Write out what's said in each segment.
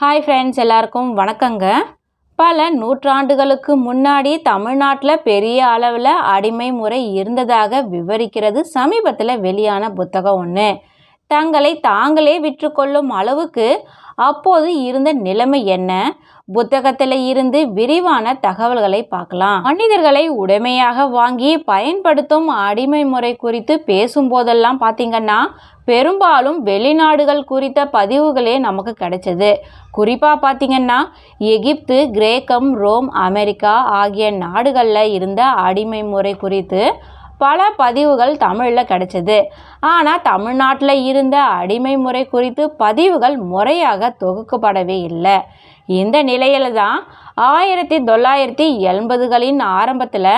Hi friends எல்லாருக்கும் வணக்கங்க. பல நூற்றாண்டுகளுக்கு முன்னாடி தமிழ்நாட்டில் பெரிய அளவில் அடிமை முறை இருந்ததாக விவரிக்கிறது சமீபத்தில் வெளியான புத்தகம் ஒன்று தங்களை தாங்களே விற்றுக்கொள்ளும் அளவுக்கு அப்போது இருந்த நிலைமை என்ன? புத்தகத்தில் இருந்து விரிவான தகவல்களை பார்க்கலாம். மனிதர்களை உடைமையாக வாங்கி பயன்படுத்தும் அடிமை முறை குறித்து பேசும்போதெல்லாம் பார்த்தீங்கன்னா பெரும்பாலும் வெளிநாடுகள் குறித்த பதிவுகளே நமக்கு கிடைச்சது. குறிப்பாக பார்த்தீங்கன்னா எகிப்து கிரேக்கம் ரோம் அமெரிக்கா ஆகிய நாடுகளில் இருந்த அடிமை முறை குறித்து பல பதிவுகள் தமிழில் கிடைச்சது. ஆனால் தமிழ்நாட்டில் இருந்த அடிமை முறை குறித்து பதிவுகள் முறையாக தொகுக்கப்படவே இல்லை. இந்த நிலையில தான் ஆயிரத்தி தொள்ளாயிரத்தி எண்பதுகளின் ஆரம்பத்தில்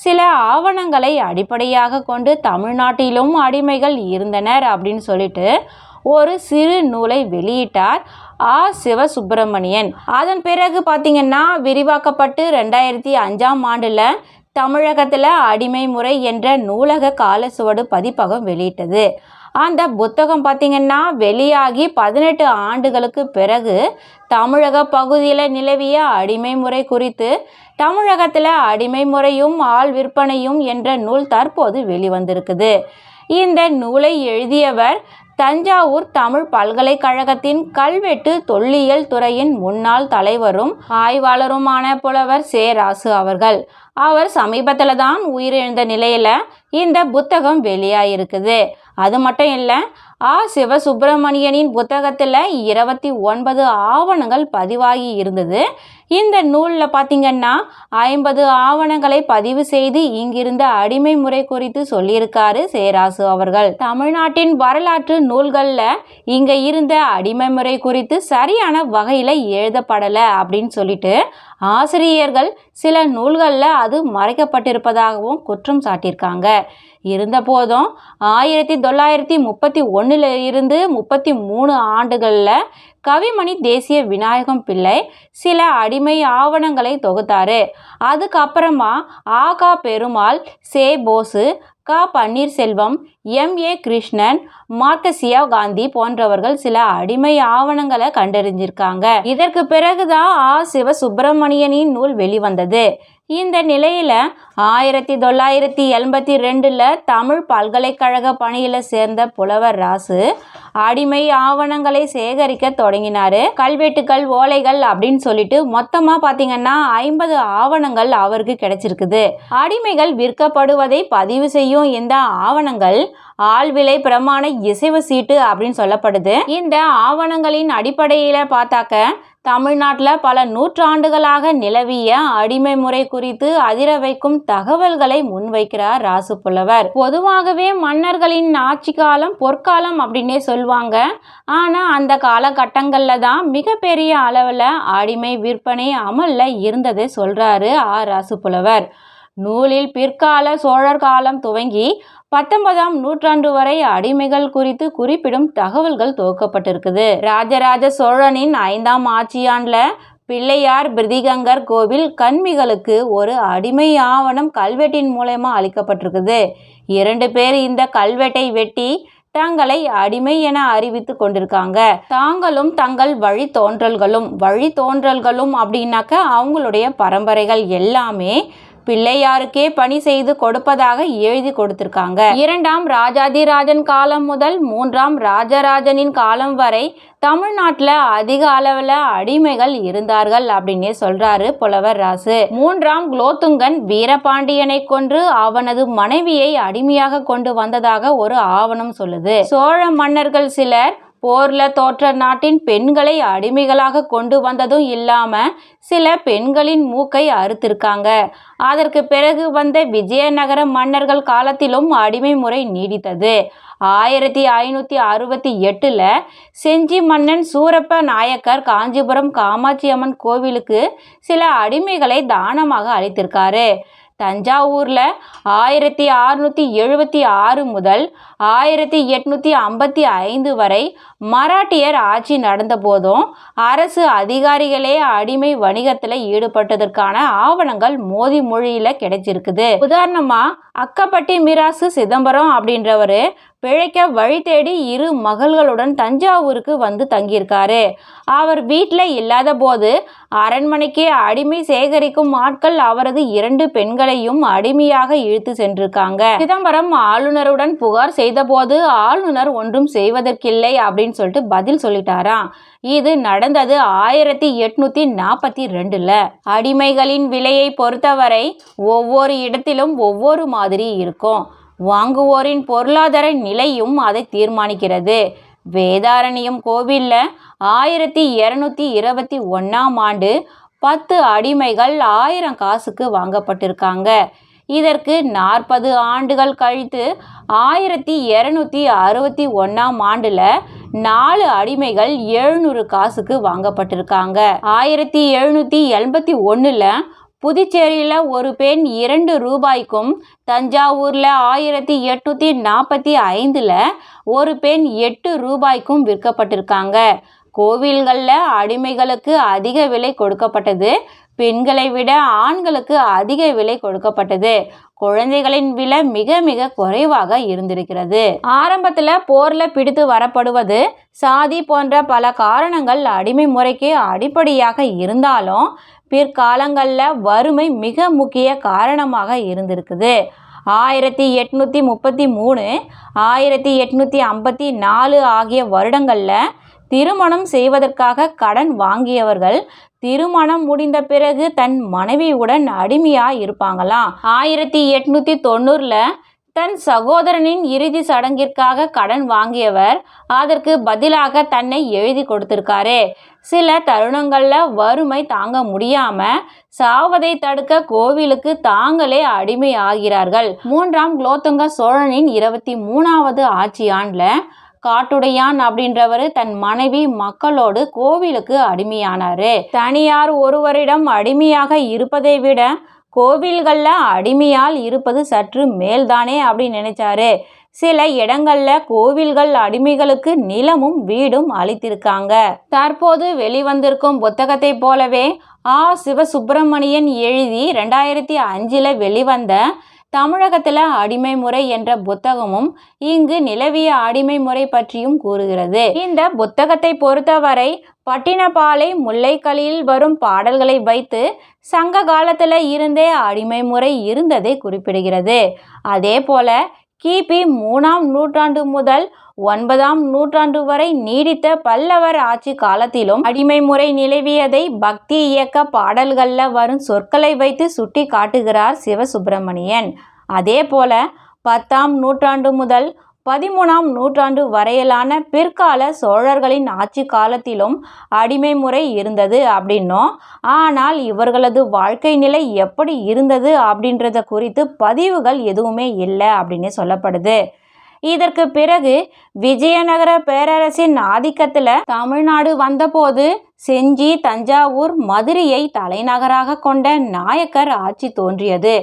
சில ஆவணங்களை அடிப்படையாக கொண்டு தமிழ்நாட்டிலும் அடிமைகள் இருந்தனர் அப்படின்னு சொல்லிட்டு ஒரு சிறு நூலை வெளியிட்டார் ஆ. சிவசுப்பிரமணியன். அதன் பிறகு பார்த்திங்கன்னா விரிவாக்கப்பட்டு ரெண்டாயிரத்தி அஞ்சாம் ஆண்டில் தமிழகத்தில் அடிமை முறை என்ற நூலக காலசுவடு பதிப்பகம் வெளியிட்டது. அந்த புத்தகம் பார்த்திங்கன்னா வெளியாகி பதினெட்டு ஆண்டுகளுக்கு பிறகு தமிழக பகுதியில் நிலவிய அடிமை முறை குறித்து தமிழகத்தில் அடிமை முறையும் ஆள் விற்பனையும் என்ற நூல் தற்போது வெளிவந்திருக்குது. இந்த நூலை எழுதியவர் தஞ்சாவூர் தமிழ் பல்கலைக்கழகத்தின் கல்வெட்டு தொல்லியல் துறையின் முன்னாள் தலைவரும் ஆய்வாளருமான புலவர் சே ராசு அவர்கள். அவர் சமீபத்தில் தான் உயிரிழந்த நிலையில் இந்த புத்தகம் வெளியாயிருக்குது. அது மட்டும் இல்லை ஆ. சிவசுப்பிரமணியனின் புத்தகத்தில் இருபத்தி ஒன்பது ஆவணங்கள் பதிவாகி இருந்தது. இந்த நூலில் பார்த்திங்கன்னா ஐம்பது ஆவணங்களை பதிவு செய்து இங்கிருந்த அடிமை முறை குறித்து சொல்லியிருக்காரு சேராசு அவர்கள். தமிழ்நாட்டின் வரலாற்று நூல்களில் இங்கே இருந்த அடிமை முறை குறித்து சரியான வகையில் எழுதப்படலை அப்படின்னு சொல்லிட்டு ஆசிரியர்கள் சில நூல்களில் அது மறைக்கப்பட்டிருப்பதாகவும் குற்றம் சாட்டியிருக்காங்க. இருந்தபோதும் ஆயிரத்தி தொள்ளாயிரத்தி முப்பத்தி ஒன்றில் இருந்து முப்பத்தி மூணு ஆண்டுகளில் கவிமணி தேசிய விநாயகம் பிள்ளை சில அடிமை ஆவணங்களை தொகுத்தாரு. அதுக்கப்புறமா ஆகா பெருமாள் சே போசு க பன்னீர்செல்வம் எம் ஏ கிருஷ்ணன் மார்க்கசியா காந்தி போன்றவர்கள் சில அடிமை ஆவணங்களை கண்டறிஞ்சிருக்காங்க. இதற்கு பிறகுதான் ஆ சிவசுப்பிரமணியனின் நூல் வெளிவந்தது. இந்த நிலையில் ஆயிரத்தி தொள்ளாயிரத்தி எண்பத்தி ரெண்டில் தமிழ் பல்கலைக்கழக பணியில் சேர்ந்த புலவர் ராசு அடிமை ஆவணங்களை சேகரிக்க தொடங்கினார். கல்வெட்டுக்கள் ஓலைகள் அப்படின்னு சொல்லிட்டு மொத்தமாக பார்த்தீங்கன்னா ஐம்பது ஆவணங்கள் அவருக்கு கிடைச்சிருக்குது. அடிமைகள் விற்கப்படுவதை பதிவு செய்யும் இந்த ஆவணங்கள் ஆழ்விலை பிரமாண இசைவு சீட்டு அப்படின்னு சொல்லப்படுது. இந்த ஆவணங்களின் அடிப்படையில் பார்த்தாக்க தமிழ்நாட்டில் பல நூற்றாண்டுகளாக நிலவிய அடிமை முறை குறித்து அதிர வைக்கும் தகவல்களை முன்வைக்கிறார் ராசு புலவர். பொதுவாகவே மன்னர்களின் ஆட்சி காலம் பொற்காலம் அப்படின்னே சொல்லுவாங்க ஆனால் அந்த காலகட்டங்களில் தான் மிகப்பெரிய அளவில் அடிமை விற்பனை அமலில் இருந்ததை சொல்கிறாரு ஆ ராசு புலவர். நூலில் பிற்கால சோழர் காலம் துவங்கி பத்தொன்பதாம் நூற்றாண்டு வரை அடிமைகள் குறித்து குறிப்பிடும் தகவல்கள் துவக்கப்பட்டிருக்குது. ராஜராஜ சோழனின் ஐந்தாம் ஆட்சியாண்டில் பிள்ளையார் பிரிதிகங்கர் கோவில் கண்மிகளுக்கு ஒரு அடிமை ஆவணம் கல்வெட்டின் மூலயமா அளிக்கப்பட்டிருக்குது. இரண்டு பேர் இந்த கல்வெட்டை வெட்டி தங்களை அடிமை என அறிவித்து கொண்டிருக்காங்க. தாங்களும் தங்கள் வழி தோன்றல்களும் வழி தோன்றல்களும் அப்படின்னாக்க அவங்களுடைய பரம்பரைகள் எல்லாமே பிள்ளையாருக்கே பணி செய்து கொடுப்பதாக எழுதி கொடுத்திருக்காங்க. இரண்டாம் ராஜாதிராஜன் காலம் முதல் மூன்றாம் ராஜராஜனின் காலம் வரை தமிழ்நாட்டில் அதிக அளவில் அடிமைகள் இருந்தார்கள் அப்படின்னே சொல்றாரு புலவர் ராசு. மூன்றாம் குலோத்துங்கன் வீரபாண்டியனை கொன்று அவனது மனைவியை அடிமையாக கொண்டு வந்ததாக ஒரு ஆவணம் சொல்லுது. சோழ மன்னர்கள் சிலர் போர்ல தோற்ற நாட்டின் பெண்களை அடிமைகளாக கொண்டு வந்ததும் இல்லாமல் சில பெண்களின் மூக்கை அறுத்திருக்காங்க. அதற்கு பிறகு வந்த விஜயநகர மன்னர்கள் காலத்திலும் அடிமை முறை நீடித்தது. ஆயிரத்தி ஐநூற்றி அறுபத்தி எட்டில் செஞ்சி மன்னன் சூரப்ப நாயக்கர் காஞ்சிபுரம் காமாட்சி அம்மன் கோவிலுக்கு சில அடிமைகளை தானமாக அளித்திருக்காரு தஞ்சாவூரில் ஆயிரத்தி அறுநூற்றி எழுபத்தி ஆறு முதல் ஆயிரத்தி எட்நூற்றி ஐம்பத்தி ஐந்து வரை மராட்டியர் ஆட்சி நடந்த போதும் அரசு அதிகாரிகளே அடிமை வணிகத்தில் ஈடுபட்டதற்கான ஆவணங்கள் மோதி மொழியில் கிடைச்சிருக்குது. உதாரணமாக அக்கப்பட்டி மிராசு சிதம்பரம் அப்படின்றவர் பிழைக்க வழி தேடி இரு மகள்களுடன் தஞ்சாவூருக்கு வந்து தங்கியிருக்காரு. அவர் வீட்டில் இல்லாத போது அரண்மனைக்கு அடிமை சேகரிக்கும் ஆட்கள் அவரது இரண்டு பெண்களையும் அடிமையாக இழுத்து சென்றிருக்காங்க. சிதம்பரம் ஆளுநருடன் புகார் செய்தபோது ஆளுநர் ஒன்றும் செய்வதற்கில்லை அப்படின்னு சொல்லிட்டு பதில் சொல்லிட்டாராம். இது நடந்தது ஆயிரத்தி எட்நூத்தி நாற்பத்தி ரெண்டுல. அடிமைகளின் விலையை பொறுத்தவரை ஒவ்வொரு இடத்திலும் ஒவ்வொரு மாதிரி இருக்கும். வாங்குவோரின் பொருளாதார நிலையும் அதை தீர்மானிக்கிறது. வேதாரண்யம் கோவிலில் ஆயிரத்தி இரநூத்தி இருபத்தி ஒன்றாம் ஆண்டு பத்து அடிமைகள் ஆயிரம் காசுக்கு வாங்கப்பட்டிருக்காங்க. இதற்கு நாற்பது ஆண்டுகள் கழித்து ஆயிரத்தி இரநூத்தி அறுபத்தி ஒன்றாம் ஆண்டில் நாலு அடிமைகள் எழுநூறு காசுக்கு வாங்கப்பட்டிருக்காங்க. ஆயிரத்தி எழுநூற்றி எண்பத்தி ஒன்றில் புதுச்சேரியில் ஒரு பெண் இரண்டு ரூபாய்க்கும் தஞ்சாவூரில் ஆயிரத்தி எட்நூற்றி நாற்பத்தி ஐந்தில் ஒரு பெண் எட்டு ரூபாய்க்கும் விற்கப்பட்டிருக்காங்க. கோவில்களில் அடிமைகளுக்கு அதிக விலை கொடுக்கப்பட்டது பெண்களை விட ஆண்களுக்கு அதிக விலை கொடுக்கப்பட்டது. குழந்தைகளின் விலை மிக மிக குறைவாக இருந்திருக்கிறது. ஆரம்பத்தில் போரில் பிடித்து வரப்படுவது சாதி போன்ற பல காரணங்கள் அடிமை முறைக்கு அடிப்படையாக இருந்தாலும் பிற்காலங்களில் வறுமை மிக முக்கிய காரணமாக இருந்திருக்குது. ஆயிரத்தி எட்நூற்றி முப்பத்தி மூணு ஆயிரத்தி எட்நூற்றி ஐம்பத்தி நாலு ஆகிய வருடங்களில் திருமணம் செய்வதற்காக கடன் வாங்கியவர்கள் திருமணம் முடிந்த பிறகு தன் மனைவியுடன் அடிமையாக இருப்பாங்களாம் ஆயிரத்தி எட்நூற்றி தொண்ணூறில் தன் சகோதரனின் இறுதி சடங்கிற்காக கடன் வாங்கியவர் அதற்கு பதிலாக தன்னை எழுதி கொடுத்திருக்காரு. சில தருணங்களில் வறுமை தாங்க முடியாம சாவதை தடுக்க கோவிலுக்கு தாங்களே அடிமை ஆகிறார்கள் மூன்றாம் குலோத்துங்க சோழனின் இருபத்தி மூணாவது ஆட்சி ஆண்டில் காட்டுடையான் அப்படின்றவர் தன் மனைவி மக்களோடு கோவிலுக்கு அடிமையானாரு. தனியார் ஒருவரிடம் அடிமையாக இருப்பதை விட கோவில்களில் அடிமையால் இருப்பது சற்று மேல்தானே அப்படின்னு நினைச்சாரு. சில இடங்கள்ல கோவில்கள் அடிமைகளுக்கு நிலமும் வீடும் அளித்திருக்காங்க. தற்போது வெளிவந்திருக்கும் புத்தகத்தை போலவே ஆ. சிவசுப்பிரமணியன் எழுதி ரெண்டாயிரத்தி அஞ்சில் வெளிவந்த தமிழகத்தில் அடிமை முறை என்ற புத்தகமும் இங்கு நிலவிய அடிமை முறை பற்றியும் கூறுகிறது. இந்த புத்தகத்தை பொறுத்தவரை பட்டினப்பாலை முல்லைக்கலியில் வரும் பாடல்களை வைத்து சங்க காலத்தில் இருந்தே அடிமை முறை இருந்ததை குறிப்பிடுகிறது. அதே போல கிபி மூணாம் நூற்றாண்டு முதல் ஒன்பதாம் நூற்றாண்டு வரை நீடித்த பல்லவர் ஆட்சி காலத்திலும் அடிமை முறை நிலவியதை பக்தி இயக்க பாடல்களில் வரும் சொற்களை வைத்து சுட்டி காட்டுகிறார் சிவசுப்பிரமணியன். அதே போல பத்தாம் நூற்றாண்டு முதல் பதிமூணாம் நூற்றாண்டு வரையிலான பிற்கால சோழர்களின் ஆட்சி காலத்திலும் அடிமை முறை இருந்தது அப்படின்னும். ஆனால் இவர்களது வாழ்க்கை நிலை எப்படி இருந்தது அப்படின்றத குறித்து பதிவுகள் எதுவுமே இல்லை அப்படின்னு சொல்லப்படுது. இதற்கு பிறகு விஜயநகர பேரரசின் ஆதிக்கத்தில் தமிழ்நாடு வந்தபோது செஞ்சி தஞ்சாவூர் மதுரையை தலைநகராக கொண்ட நாயக்கர் ஆட்சி தோன்றியது.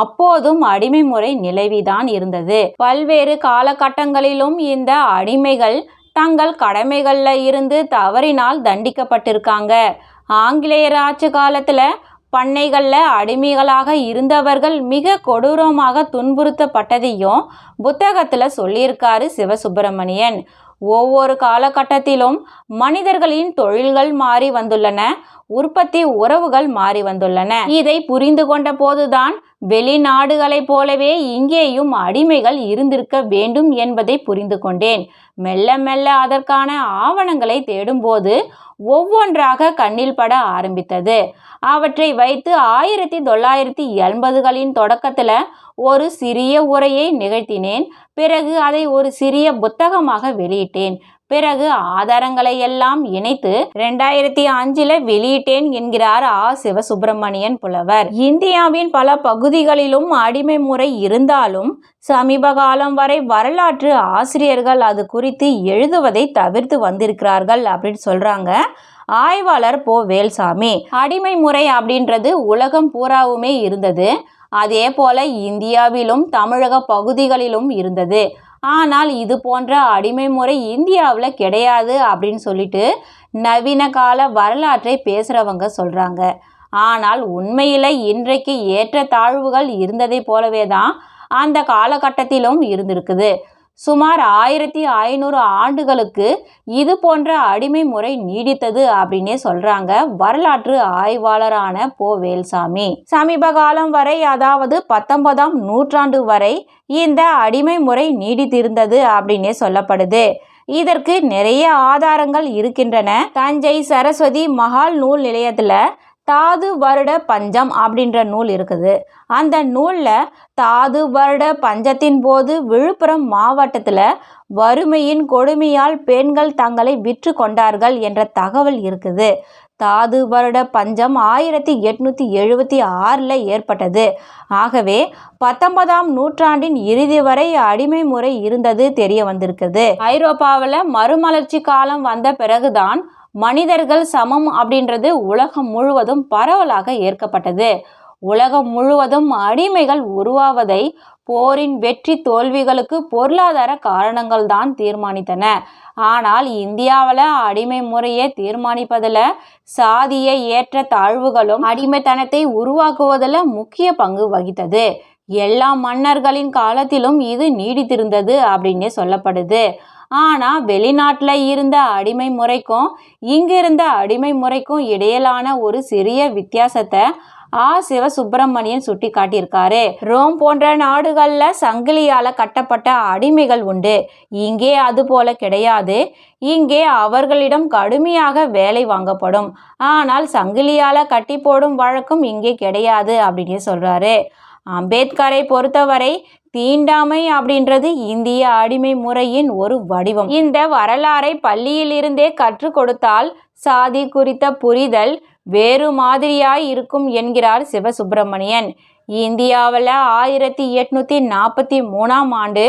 அப்போதும் அடிமை முறை நிலவிதான் இருந்தது. பல்வேறு காலகட்டங்களிலும் இந்த அடிமைகள் தங்கள் கடமைகளில் இருந்து தவறினால் தண்டிக்கப்பட்டிருக்காங்க. ஆங்கிலேயர் ஆட்சி காலத்தில் பண்ணைகளில் அடிமைகளாக இருந்தவர்கள் மிக கொடூரமாக துன்புறுத்தப்பட்டதையும் புத்தகத்தில் சொல்லியிருக்காரு சிவசுப்பிரமணியன். ஒவ்வொரு காலகட்டத்திலும் மனிதர்களின் தொழில்கள் மாறி வந்துள்ளன உற்பத்தி உறவுகள் மாறி வந்துள்ளன. இதை புரிந்து கொண்ட போதுதான் வெளிநாடுகளைப் போலவே இங்கேயும் அடிமைகள் இருந்திருக்க வேண்டும் என்பதை புரிந்து கொண்டேன். மெல்ல மெல்ல அதற்கான ஆவணங்களை தேடும்போது ஒவ்வொன்றாக கண்ணில் பட ஆரம்பித்தது. அவற்றை வைத்து ஆயிரத்தி தொள்ளாயிரத்தி எண்பதுகளின் தொடக்கத்தில் ஒரு சிறிய உரையை நிகழ்த்தினேன். பிறகு அதை ஒரு சிறிய புத்தகமாக வெளியிட்டேன். பிறகு ஆதாரங்களை எல்லாம் இணைத்து ரெண்டாயிரத்தி அஞ்சுல வெளியிட்டேன் என்கிறார் ஆ. சிவசுப்பிரமணியன் புலவர். இந்தியாவின் பல பகுதிகளிலும் அடிமை முறை இருந்தாலும் சமீப காலம் வரை வரலாற்று ஆசிரியர்கள் அது குறித்து எழுதுவதை தவிர்த்து வந்திருக்கிறார்கள் அப்படின்னு சொல்றாங்க. ஆய்வாளர் போ. வேல்சாமி. அடிமை முறை அப்படின்றது உலகம் பூராவுமே இருந்தது. அதே போல இந்தியாவிலும் தமிழக பகுதிகளிலும் இருந்தது. ஆனால் இது போன்ற அடிமை முறை இந்தியாவில் கிடையாது அப்படின்னு சொல்லிட்டு நவீன கால வரலாற்றை பேசுகிறவங்க சொல்கிறாங்க ஆனால் உண்மையில் இன்றைக்கு ஏற்ற தாழ்வுகள் இருந்ததை போலவே தான் அந்த காலகட்டத்திலும் இருந்திருக்குது. சுமார் ஆயிரத்தி ஐநூறு ஆண்டுகளுக்கு இது போன்ற அடிமை முறை நீடித்தது அப்படின்னே சொல்றாங்க வரலாற்று ஆய்வாளரான போ வேல்சாமி. சமீப காலம் வரை அதாவது பத்தொன்பதாம் நூற்றாண்டு வரை இந்த அடிமை முறை நீடித்திருந்தது அப்படின்னே சொல்லப்படுது. இதற்கு நிறைய ஆதாரங்கள் இருக்கின்றன. தஞ்சை சரஸ்வதி மகால் நூல் நிலையத்தில் தாது வருட பஞ்சம் அப்படின்ற நூல் இருக்குது. அந்த நூலில் தாது வருட பஞ்சத்தின் போது விழுப்புரம் மாவட்டத்தில் வறுமையின் கொடுமையால் பெண்கள் தங்களை விற்று கொண்டார்கள் என்ற தகவல் இருக்குது. தாது வருட பஞ்சம் ஆயிரத்தி எட்நூற்றி எழுபத்தி ஆறில் ஏற்பட்டது. ஆகவே பத்தொன்பதாம் நூற்றாண்டின் இறுதி வரை அடிமை முறை இருந்தது தெரிய வந்திருக்குது. ஐரோப்பாவில் மறுமலர்ச்சி காலம் வந்த பிறகுதான் மனிதர்கள் சமம் அப்படின்றது உலகம் முழுவதும் பரவலாக ஏற்கப்பட்டது. உலகம் முழுவதும் அடிமைகள் உருவாவதை போரின் வெற்றி தோல்விகளுக்கு பொருளாதார காரணங்கள் தான் தீர்மானித்தன. ஆனால் இந்தியாவில் அடிமை முறையை தீர்மானிப்பதில் சாதிய ஏற்ற தாழ்வுகளும் அடிமைத்தனத்தை உருவாக்குவதில் முக்கிய பங்கு வகித்தது. எல்லா மன்னர்களின் காலத்திலும் இது நீடித்திருந்தது அப்படின்னே சொல்லப்படுது. ஆனால் வெளிநாட்டில் இருந்த அடிமை முறைக்கும் இங்கிருந்த அடிமை முறைக்கும் இடையிலான ஒரு சிறிய வித்தியாசத்தை ஆ. சிவசுப்பிரமணியன் சுட்டி காட்டியிருக்காரு ரோம் போன்ற நாடுகளில் சங்கிலியால் கட்டப்பட்ட அடிமைகள் உண்டு. இங்கே அது போல கிடையாது. இங்கே அவர்களிடம் கடுமையாக வேலை வாங்கப்படும். ஆனால் சங்கிலியால் கட்டி போடும் வழக்கம் இங்கே கிடையாது அப்படின்னு சொல்கிறாரு அம்பேத்கரை பொறுத்தவரை தீண்டாமை அப்படின்றது இந்திய அடிமை முறையின் ஒரு வடிவம். இந்த வரலாறை பள்ளியிலிருந்தே கற்றுக் கொடுத்தால் சாதி குறித்த புரிதல் வேறு மாதிரியாய் இருக்கும் என்கிறார் சிவசுப்பிரமணியன். இந்தியாவில் ஆயிரத்தி எட்நூற்றி நாற்பத்தி மூணாம் ஆண்டு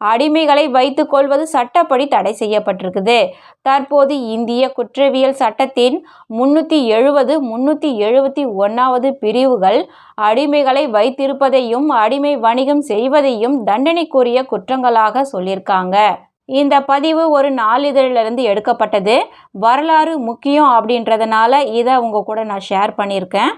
அடிமைகளை வைத்துக் கொள்வது சட்டப்படி தடை செய்யப்பட்டிருக்குது. தற்போது இந்திய குற்றவியல் சட்டத்தின் முன்னூற்றி எழுபது முன்னூற்றி எழுபத்தி ஒன்றாவது பிரிவுகள் அடிமைகளை வைத்திருப்பதையும் அடிமை வணிகம் செய்வதையும் தண்டனைக்குரிய குற்றங்களாக சொல்லியிருக்காங்க. இந்த பதிவு ஒரு நாளிதழிலிருந்து எடுக்கப்பட்டது. வரலாறு முக்கியம் அப்படின்றதுனால இதை உங்கள் கூட நான் ஷேர் பண்ணியிருக்கேன்.